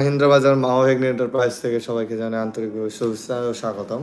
মাহিন্দ্রা বাজার মাওহেগ্নি এন্টারপ্রাইজ থেকে সবাইকে জানাই আন্তরিক শুভেচ্ছা ও স্বাগতম।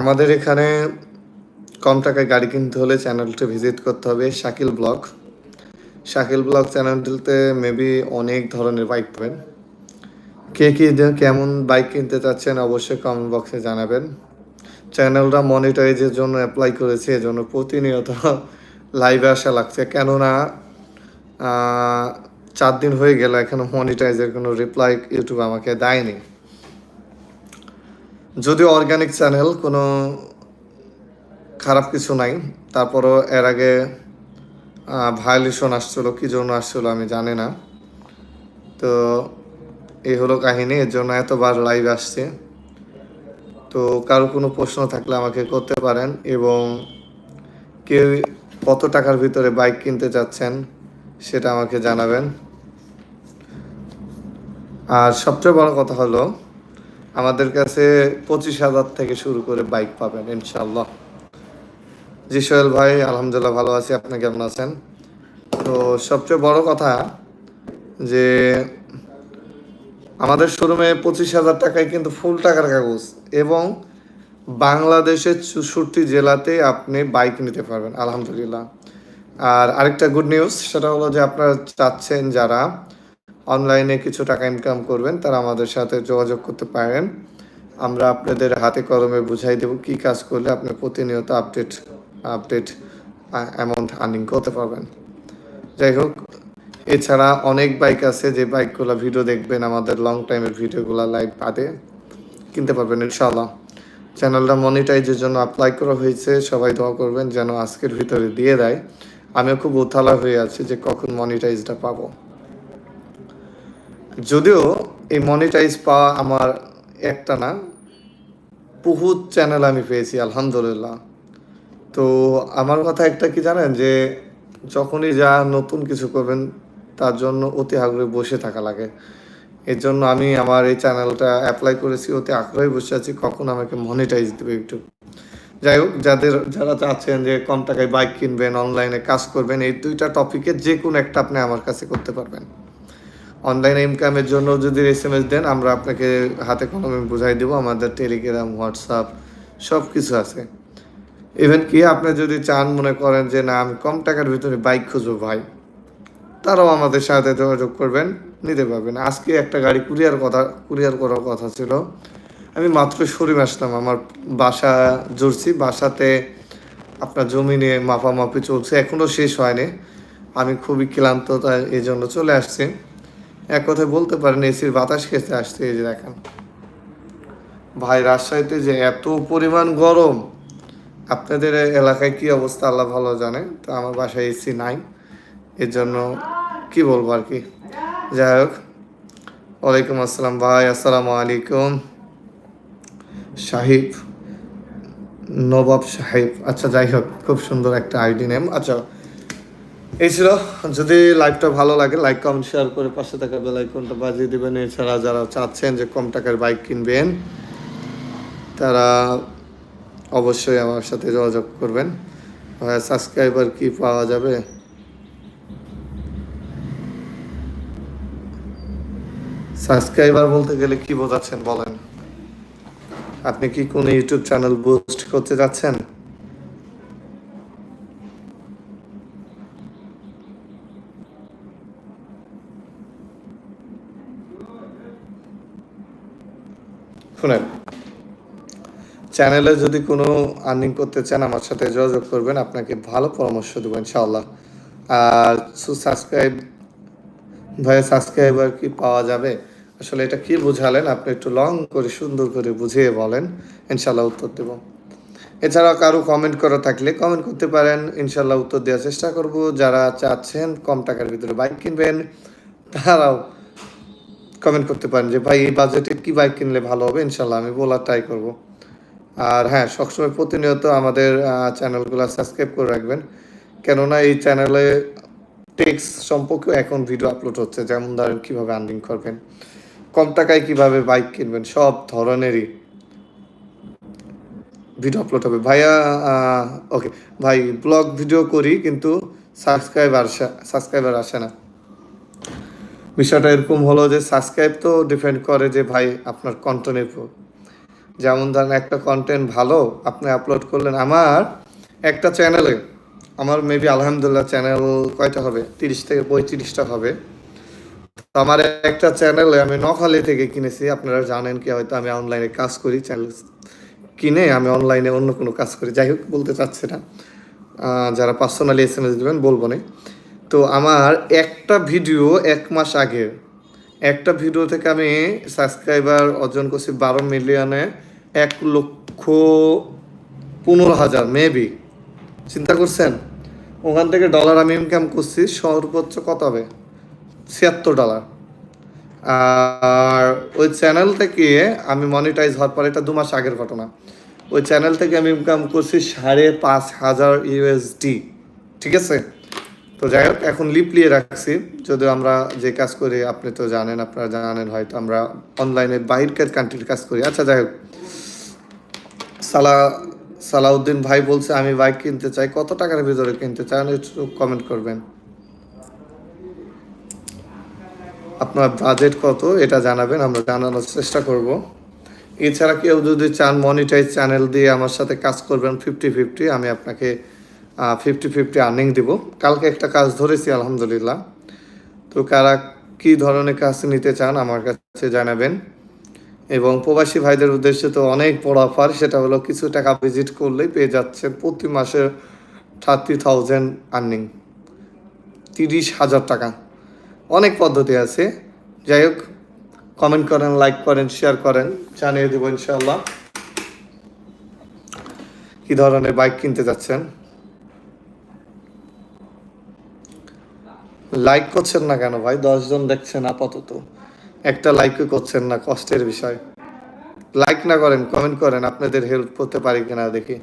আমাদের এখানে কম টাকায় গাড়ি কিনতে হলে চ্যানেলটি ভিজিট করতে হবে, শাকিল ব্লগ। শাকিল ব্লগ চ্যানেলটিতে মেবি অনেক ধরনের বাইক পাবেন। কে কি কেমন বাইক কিনতে চাচ্ছেন অবশ্যই কমেন্ট বক্সে জানাবেন। চ্যানেলটা মনিটাইজের জন্য অ্যাপ্লাই করেছে, এজন্য প্রতিনিয়ত লাইভে আসা লাগছে। কেননা চার দিন হয়ে গেল, এখনও মনিটাইজের কোনো রিপ্লাই ইউটিউব আমাকে দেয়নি। যদিও অর্গানিক চ্যানেল কোনো খারাপ কিছু নাই, তারপরও এর আগে ভায়োলেশন আসছিল, কী জন্য আসছিল আমি জানি না। তো এই হলো কাহিনী, এর জন্য এতবার লাইভ আসছে। তো কারও কোনো প্রশ্ন থাকলে আমাকে করতে পারেন এবং কেউ কত টাকার ভিতরে বাইক কিনতে চাচ্ছেন সেটা আমাকে জানাবেন। আর সবচেয়ে বড় কথা হলো, আমাদের কাছে পঁচিশ হাজার থেকে শুরু করে বাইক পাবেন ইনশাল্লাহ জি সোহেল ভাই, আলহামদুলিল্লাহ ভালো আছি, আপনি কেমন আছেন? তো সবচেয়ে বড় কথা যে, আমাদের শোরুমে পঁচিশ হাজার টাকায় কিন্তু ফুল টাকার কাগজ এবং বাংলাদেশের চৌষট্টি জেলাতে আপনি বাইক নিতে পারবেন, আলহামদুলিল্লাহ। আর আরেকটা গুড নিউজ সেটা হলো যে আপনারা চাচ্ছেন যারা অনলাইনে কিছু টাকা ইনকাম করবেন, তারা আমাদের সাথে যোগাযোগ করতে পারেন। আমরা আপনাদের হাতে কলমে বুঝাই দেব কি কাজ করলে আপনি প্রতিনিয়ত আপডেট আপডেট অ্যামাউন্ট আর্নিং করতে পারবেন। যাই হোক, এছাড়া অনেক বাইক আছে, যে বাইকগুলো ভিডিও দেখবেন, আমাদের লং টাইমের ভিডিওগুলো লাইভ বাদে, কিনতে পারবেন ইনশাল্লাহ চ্যানেলটা মনিটাইজের জন্য অ্যাপ্লাই করা হয়েছে, সবাই দোয়া করবেন যেন আজকের ভিতরে দিয়ে দেয়। আমিও খুব উথালা হয়ে আছি যে কখন মনিটাইজটা পাবো। যদিও এই মনিটাইজ পাওয়া আমার একটা না, বহুত চ্যানেল আমি পেয়েছি, আলহামদুলিল্লাহ। তো আমার কথা একটা কি জানেন যে, যখনই যা নতুন কিছু করবেন, তার জন্য অতি আগ্রহে বসে থাকা লাগে। এর জন্য আমি আমার এই চ্যানেলটা অ্যাপ্লাই করেছি, অতি আগ্রহে বসে আছি, কখন আমাকে মনিটাইজ দেবে একটু। যাই হোক, যাদের, যারা চাচ্ছেন যে কম টাকায় বাইক কিনবেন অনলাইনে কাজ করবেন, এই দুইটা টপিকে যে কোনো একটা আপনি আমার কাছে করতে পারবেন। অনলাইন ইনকামের জন্য যদি এস এম এস দেন, আমরা আপনাকে হাতে কলমে বুঝাই দেবো। আমাদের টেলিগ্রাম হোয়াটসঅ্যাপ সব কিছু আছে। ইভেন কি, আপনি যদি চান, মনে করেন যে, না, আমি কম টাকার ভিতরে বাইক খুঁজবো ভাই, তারাও আমাদের সাথে যোগাযোগ করবেন, নিতে পারবেন। আজকে একটা গাড়ি কুরিয়ার কথা, কুরিয়ার করার কথা ছিল। আমি মাত্র সরিয়ে আসলাম। আমার বাসা জুড়ছি। বাসাতে আপনার জমি নিয়ে মাপামাপি চলছে। এখনও শেষ হয়নি। আমি খুবই ক্লান্ত, তাই এই জন্য চলে আসছি। এক কথায় বলতে পারেন, এসির বাতাস খেতে আসছে এই যে দেখেন। ভাই, রাজশাহীতে যে এত পরিমাণ গরম, আপনাদের এলাকায় কি অবস্থা, আল্লাহ ভালো জানে। তো আমার বাসায় এসি নাই। এর জন্য কি বলব আর কি? যাই হোক, ওয়ালাইকুম আসসালাম ভাই, আসসালামু আলাইকুম। সাহিব, নবাব সাহেব। আচ্ছা যাই হোক, খুব সুন্দর একটা আইডি নেম। আচ্ছা এই ছিল। যদি লাইভটা ভালো লাগে লাইক কমেন্ট শেয়ার করে পাশে থাকা বেল আইকনটা বাজিয়ে দেবেন। এছাড়া যারা চাচ্ছেন যে কম টাকার বাইক কিনবেন, তারা অবশ্যই আমার সাথে যোগাযোগ করবেন। সাবস্ক্রাইবার কি পাওয়া যাবে? সাবস্ক্রাইবার বলতে গেলে কি বোঝাচ্ছেন বলেন? আপনি কি কোনো ইউটিউব চ্যানেল বুস্ট করতে যাচ্ছেন? শুনেন, চ্যানেলে যদি কোনো আর্নিং করতে চান, আমার সাথে যোগাযোগ করবেন, আপনাকে ভালো পরামর্শ দেবো, ইনশাআল্লাহ। আর সাবস্ক্রাইব ভাই সাবস্ক্রাইবার কি পাওয়া যাবে? আসলে এটা কি বুঝালেন? আপনি একটু লং করে, সুন্দর করে বুঝিয়ে বলেন ইনশাল্লাহ উত্তর দেব। এছাড়াও কারও কমেন্ট করা থাকলে কমেন্ট করতে পারেন ইনশাল্লাহ উত্তর দেওয়ার চেষ্টা করব। যারা চাচ্ছেন কম টাকার ভিতরে বাইক কিনবেন, তারাও কমেন্ট করতে পারেন যে, ভাই, এই বাজেটে কি বাইক কিনলে ভালো হবে? ইনশাল্লাহ, আমি বলার ট্রাই করব। আর হ্যাঁ সবসময় প্রতিনিয়ত আমাদের চ্যানেলগুলো সাবস্ক্রাইব করে রাখবেন। কেননা এই চ্যানেলে টেক্স সম্পর্কেও এখন ভিডিও আপলোড হচ্ছে, যেমন ধরেন কীভাবে আর্নিং করবেন, কম টাকায় কীভাবে বাইক কিনবেন, সব ধরনেরই ভিডিও আপলোড হবে। ভাইয়া ওকে ভাই ব্লগ ভিডিও করি কিন্তু সাবস্ক্রাইবার সাবস্ক্রাইবার আসে না। বিষয়টা এরকম হলো যে সাবস্ক্রাইব তো ডিপেন্ড করে যে ভাই আপনার কন্টেন্টের উপর। যেমন ধরেন একটা কন্টেন্ট ভালো, আপনি আপলোড করলেন আমার একটা চ্যানেলে আমার মেবি আলহামদুলিল্লাহ চ্যানেল কয়টা হবে? তিরিশ থেকে পঁয়ত্রিশটা হবে। আমার একটা চ্যানেলে আমি নখালি থেকে কিনেছি, আপনারা জানেন কি, হয়তো আমি অনলাইনে কাজ করি চ্যানেল কিনে আমি অনলাইনে অন্য কোনো কাজ করি। যাই হোক, বলতে চাচ্ছি না। যারা পার্সোনালি এস এম এস দেবেন, বলব না। তো আমার একটা ভিডিও এক মাস আগে। একটা ভিডিও থেকে আমি সাবস্ক্রাইবার অর্জন করছি বারো মিলিয়নে এক লক্ষ পনেরো হাজার মেবি চিন্তা করছেন? ওখান থেকে ডলার আমি ইনকাম করছি, সর্বোচ্চ কত হবে? ছিয়াত্তর ডলার আর ওই চ্যানেল থেকে আমি মনিটাইজ হওয়ার পর এটা দু মাস আগের ঘটনা। ওই চ্যানেল থেকে আমি ইনকাম করছি সাড়ে পাঁচ হাজার ইউএসডি ঠিক আছে? তো যাই হোক, এখন লিপলিয়ে রাখছি। যদিও আমরা যে কাজ করি, আপনি তো জানেন, আপনারা জানেন, হয়তো আমরা অনলাইনে বাহিরকার কান্ট্রির কাজ করি। আচ্ছা যাই হোক। সালা, সালাউদ্দিন ভাই বলছে, আমি বাইক কিনতে চাই। কত টাকার ভিতরে কিনতে চান একটু কমেন্ট করবেন। আপনার বাজেট কত? এটা জানাবেন, আমরা জানানোর চেষ্টা করব। এছাড়া কেউ যদি চান মনিটাইজ চ্যানেল দিয়ে আমার সাথে কাজ করবেন ফিফটি ফিফটি আমি আপনাকে ফিফটি ফিফটি আর্নিং দিব। কালকে একটা কাজ ধরেছি, আলহামদুলিল্লাহ। তো কারা কী ধরনের কাজ নিতে চান আমার কাছে জানাবেন। এবং প্রবাসী ভাইদের উদ্দেশ্যে তো অনেক বড় অফার সেটা হলো কিছু টাকা ভিজিট করলেই পেয়ে যাচ্ছেন প্রতি মাসে থার্টি থাউজেন্ড আর্নিং তিরিশ হাজার টাকা। অনেক পদ্ধতি আছে। যাই হোক কমেন্ট করেন লাইক করেন শেয়ার করেন, জানিয়ে দেবো ইনশাল্লাহ কি ধরনের বাইক কিনতে যাচ্ছেন? লাইক করছেন না কেন ভাই? দশজন দেখছেন আপাতত। একটা লাইকও করছেন না, কষ্টের বিষয়। লাইক না করেন কমেন্ট করেন, আপনাদের হেল্প করতে পারি কিনা দেখি।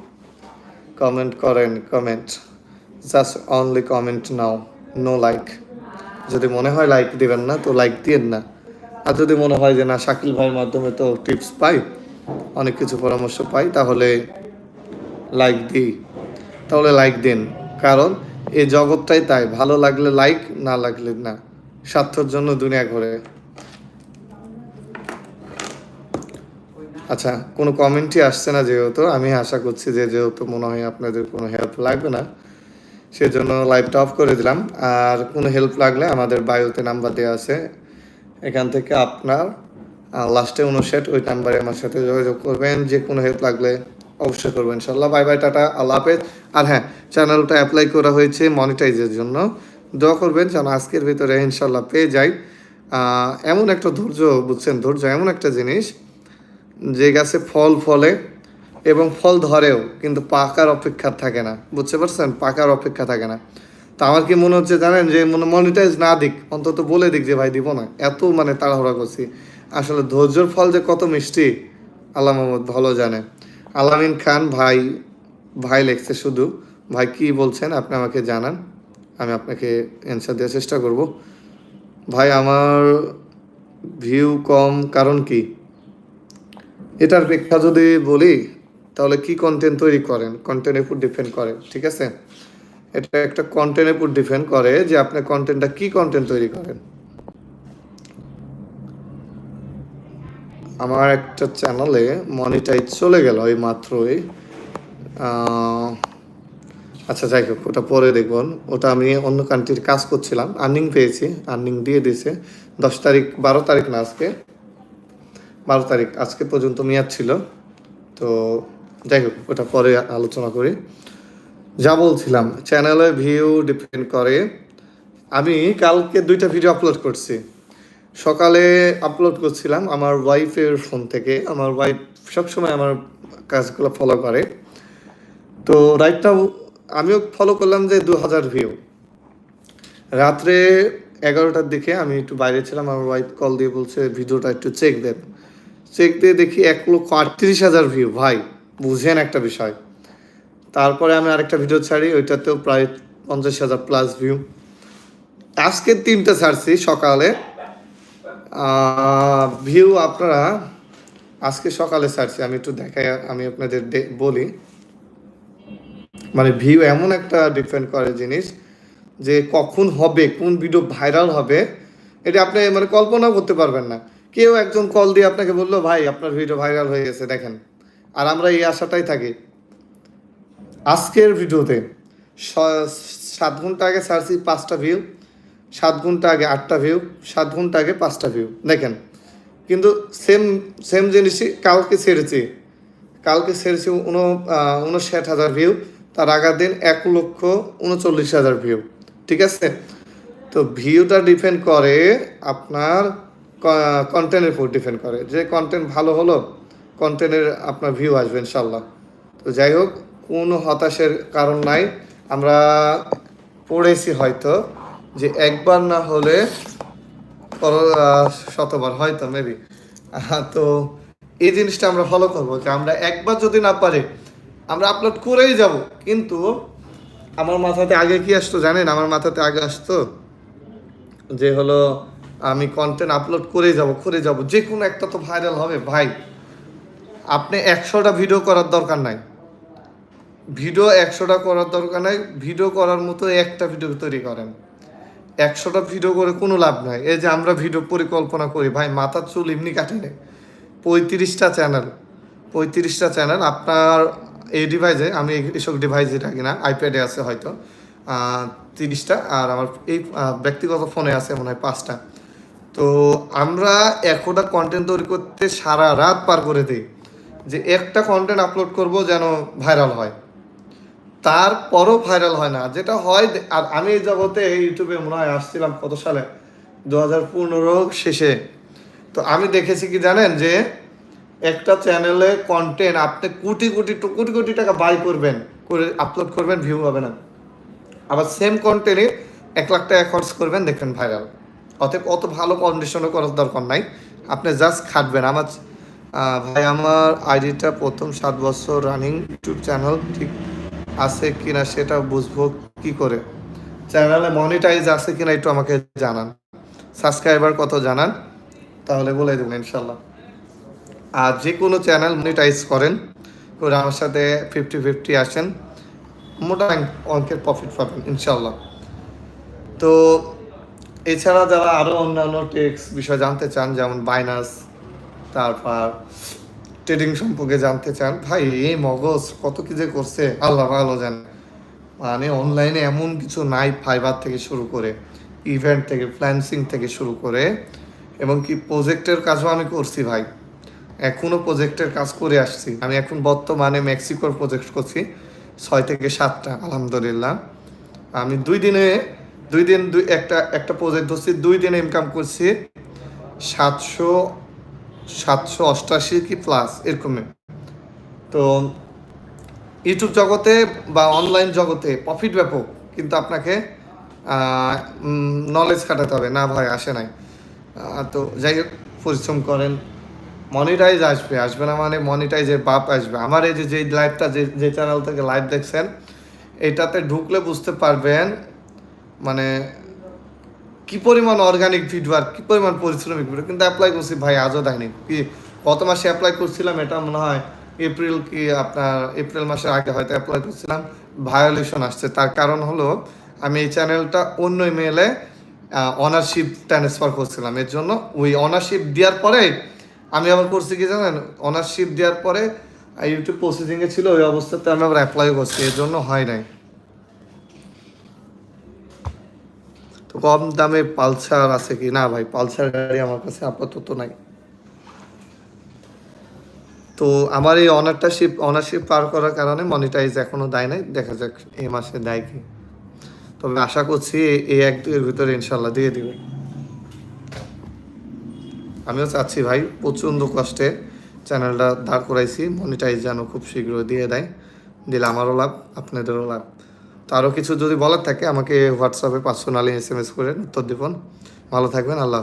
কমেন্ট করেন comment just only comment now no like যদি মনে হয় লাইক দিবেন না, তো লাইক দিয়েন না। আর যদি মনে হয় যে না, শাকিল ভাইয়ের মাধ্যমে তো টিপস পাই, অনেক কিছু পরামর্শ পাই, তাহলে লাইক দিই। তাহলে লাইক দিন। কারণ এই জগৎটাই তাই, ভালো লাগলে লাইক না লাগলে না। স্বার্থর জন্য দুনিয়া ঘোরে। আচ্ছা কোনো কমেন্টই আসছে না যেহেতু, আমি আশা করছি যে যেহেতু মনে হয় আপনাদের কোনো হেল্প লাগবে না, সেজন্য লাইভটা অফ করে দিলাম। আর কোনো হেল্প লাগলে আমাদের বায়োতে নাম্বার দেওয়া আছে। এখান থেকে আপনার লাস্টে অনুষেট ওই নাম্বারে আমার সাথে যোগাযোগ করবেন। যে কোনো হেল্প লাগলে অবশ্যই করবেন ইনশাল্লাহ বাই বাই, টাটা, আল্লাহ হাফেজ। আর হ্যাঁ চ্যানেলটা অ্যাপ্লাই করা হয়েছে মনিটাইজের জন্য। দোয়া করবেন যেন আজকের ভিতরে ইনশাল্লাহ পেয়ে যাই। এমন একটা ধৈর্য, বুঝছেন? ধৈর্য এমন একটা জিনিস, যে গাছে ফল ফলে এবং ফল ধরেও, কিন্তু পাকার অপেক্ষা থাকে না। বুঝতে পারছেন? পাকার অপেক্ষা থাকে না। তো আমার কি মনে হচ্ছে জানেন যে, মনে মনিটাইজ না দিক, অন্তত বলে দিক যে, ভাই, দিব না। এত মানে তাড়াহুড়া করছি। আসলে ধৈর্যর ফল যে কত মিষ্টি, আল্লাহ মোহাম্মদ ভালো জানে। আলামিন খান ভাই ভাই লেখছে শুধু। ভাই কি বলছেন আপনি আমাকে জানান, আমি আপনাকে অ্যান্সার দেওয়ার চেষ্টা করব। ভাই, আমার ভিউ কম, কারণ কি? এটার প্রেক্ষা যদি বলি, তাহলে কি কন্টেন্ট তৈরি করেন? কন্টেন্টের উপর ডিপেন্ড করে, ঠিক আছে? এটা একটা কন্টেন্টের উপর ডিপেন্ড করে যে আপনি কন্টেন্টটা কি কন্টেন্ট তৈরি করেন। আমার একটা চ্যানেলে মনিটাইজ চলে গেল এই মাত্রই। আচ্ছা যাই হোক, ওটা পরে দেখুন ওটা আমি অন্য কান্ট্রির কাজ করছিলাম। আর্নিং পেয়েছি আর্নিং দিয়ে দিয়েছে। দশ তারিখ, বারো তারিখ না আজকে। বারো তারিখ, আজকে পর্যন্ত মেয়াদ ছিল। তো যাই হোক, ওটা পরে আলোচনা করি। যা বলছিলাম চ্যানেলে ভিউ ডিপেন্ড করে। আমি কালকে দুইটা ভিডিও আপলোড করছি। সকালে আপলোড করছিলাম আমার ওয়াইফের ফোন থেকে। আমার ওয়াইফ সবসময় আমার কাজগুলো ফলো করে। তো রাইট নাও আমিও ফলো করলাম যে দু হাজার ভিউ রাত্রে এগারোটার দিকে আমি একটু বাইরে ছিলাম, আমার ওয়াইফ কল দিয়ে বলছে, ভিডিওটা একটু চেক দেন চেক দিয়ে দেখি এক লক্ষ আটত্রিশ হাজার ভিউ ভাই, বুঝেন একটা বিষয়। তারপরে আমি আরেকটা ভিডিও ছাড়ি, ওইটাতেও প্রায় পঞ্চাশ হাজার প্লাস ভিউ আজকে তিনটে ছাড়ছি সকালে। ভিউ আপনারা আজকে সকালে ছাড়ছি, আমি একটু দেখাই, আমি আপনাদের বলি। মানে ভিউ এমন একটা ডিপেন্ড করে জিনিস যে কখন হবে, কোন ভিডিও ভাইরাল হবে, এটা আপনি মানে কল্পনাও করতে পারবেন না। কেউ একজন কল দিয়ে আপনাকে বলল, ভাই, আপনার ভিডিও ভাইরাল হয়ে গেছে, দেখেন। আর আমরা এই আশাটাই থাকি। আজকের ভিডিওতে সাত ঘণ্টা আগে ছাড়ছি পাঁচটা ভিউ সাত ঘণ্টা আগে আটটা ভিউ সাত ঘণ্টা আগে পাঁচটা ভিউ দেখেন। কিন্তু সেম সেম জিনিসই কালকে ছেড়েছি। কালকে ছেড়েছি উন উনষাট হাজার ভিউ তার আগের দিন এক লক্ষ উনচল্লিশ হাজার ভিউ ঠিক আছে? তো ভিউটা ডিপেন্ড করে আপনার কন্টেন্টের উপর ডিপেন্ড করে। যে কন্টেন্ট ভালো হলো কন্টেন্টের আপনার ভিউ আসবে ইনশাল্লাহ তো যাই হোক, কোনো হতাশের কারণ নাই। আমরা পড়েছি হয়তো। যে একবার না হলে শতবার, হয়তো মেবি তো এই জিনিসটা আমরা ফলো করব যে আমরা একবার যদি না পারি, আমরা আপলোড করেই যাব। কিন্তু আমার মাথাতে আগে কি আসতো জানেন? আমার মাথাতে আগে আসতো যে হলো, আমি কন্টেন্ট আপলোড করেই যাব করে যাব। যে কোনো একটা তো ভাইরাল হবে, ভাই। আপনি একশোটা ভিডিও করার দরকার নাই। ভিডিও একশোটা করার দরকার নাই। ভিডিও করার মতো একটা ভিডিও তৈরি করেন। একশোটা ভিডিও করে কোনো লাভ নাই। এই যে আমরা ভিডিও পরিকল্পনা করি, ভাই মাথার চুল এমনি কাটি নেই। পঁয়ত্রিশটা চ্যানেল পঁয়ত্রিশটা চ্যানেল আপনার এই ডিভাইসে আমি এসব ডিভাইসে থাকি না আইপ্যাডে আছে হয়তো তিরিশটা, আর আমার এই ব্যক্তিগত ফোনে আছে মনে হয় পাঁচটা। তো আমরা একটা কন্টেন্ট তৈরি করতে সারা রাত পার করে দিই, যে একটা কন্টেন্ট আপলোড করব যেন ভাইরাল হয়। তারপরও ভাইরাল হয় না। যেটা হয় আর আমি এই জগতে ইউটিউবে মনে হয় আসছিলাম কত সালে? দু হাজার পনেরো শেষে। তো আমি দেখেছি কি জানেন যে, একটা চ্যানেলে কন্টেন্ট আপনি কোটি কোটি কোটি কোটি টাকা বাই করবেন, করে আপলোড করবেন ভিউ হবে না। আবার সেম কন্টেন্টে এক লাখ টাকা খরচ করবেন, দেখবেন ভাইরাল অতএব অত ভালো কন্ডিশনও করার দরকার নাই। আপনি জাস্ট খাটবেন। আমার ভাই, আমার আইডিটা প্রথম সাত বছর রানিং ইউটিউব চ্যানেল ঠিক আছে কিনা সেটা বুঝব কি করে? চ্যানেলে মনিটাইজ আছে কিনা একটু আমাকে জানান। সাবস্ক্রাইবার কত জানান? তাহলে বলে দেবেন ইনশাল্লাহ আর যে কোনো চ্যানেল মনিটাইজ করেন, করে আমার সাথে ফিফটি ফিফটি আসেন, মোটা অঙ্কের প্রফিট পাবেন ইনশাল্লাহ তো এছাড়া যারা আরও অন্যান্য টেক্স বিষয় জানতে চান, যেমন বাইনাস তারপর ট্রেডিং সম্পর্কে জানতে চান। ভাই, এই মগজ কত কি যে করছে, আল্লাহ ভালো জানে। মানে অনলাইনে এমন কিছু নাই ফাইবার থেকে শুরু করে ইভেন্ট থেকে ফ্ল্যান্সিং থেকে শুরু করে, এবং কি প্রজেক্টের কাজও আমি করছি ভাই। এখনও প্রজেক্টের কাজ করে আসছি। আমি এখন বর্তমানে মেক্সিকোর প্রজেক্ট করছি, ছয় থেকে সাতটা, আলহামদুলিল্লাহ। আমি দুই দিনে, দুই দিন দুই একটা একটা প্রজেক্ট ধরছি, দুই দিনে ইনকাম করছি সাতশো সাতশো অষ্টাশি কি প্লাস এরকমই। তো ইউটিউব জগতে বা অনলাইন জগতে প্রফিট ব্যাপক, কিন্তু আপনাকে নলেজ খাটাতে হবে। না ভাই, আসে নাই। তো যাই হোক, পরিশ্রম করেন। মনিটাইজ আসবে। আসবে না মানে মনিটাইজের বাপ আসবে। আমার এই যে লাইভটা যে যে চ্যানেল থেকে লাইভ দেখছেন, এটাতে ঢুকলে বুঝতে পারবেন মানে কি পরিমাণ অর্গানিক আর কি পরিমাণ পরিশ্রমিক কিন্তু অ্যাপ্লাই করছি ভাই, আজও দেয়নি। কি, গত মাসে অ্যাপ্লাই করছিলাম, এটা মনে হয় এপ্রিল কি আপনার এপ্রিল মাসের আগে হয়তো অ্যাপ্লাই করছিলাম ভায়োলেশন আসছে। তার কারণ হলো, আমি এই চ্যানেলটা অন্য ইমেলে অনারশিপ ট্রান্সফার করছিলাম। এর জন্য ওই অনারশিপ দেওয়ার পরে, আমি আবার করছি কি জানেন? অনারশিপ দেওয়ার পরে ইউটিউব প্রসেসিংয়ে ছিল ওই অবস্থাতে আমি আবার অ্যাপ্লাই করছি। এর জন্য হয় নাই। কম দামে পালসার আছে কি? না ভাই, পালসার গাড়ি আমার কাছে আপাতত নাই। তো আমার এই অনারটাশিপ অনারশিপ পার করার কারণে মনিটাইজ এখনও দেয় নাই। দেখা যাক এই মাসে দেয় কি। তবে আশা করছি এই- এক দুয়ের ভিতরে ইনশাল্লাহ দিয়ে দিবে। আমিও চাচ্ছি ভাই প্রচণ্ড কষ্টে চ্যানেলটা দাঁড় করাইছি। মনিটাইজ যেন খুব শীঘ্র দিয়ে দেয়। দিলে আমারও লাভ, আপনাদেরও লাভ। তো আরও কিছু যদি বলার থাকে, আমাকে হোয়াটসঅ্যাপে পার্সোনালি এস এম এস করে উত্তর দেবেন। ভালো থাকবেন, আল্লাহ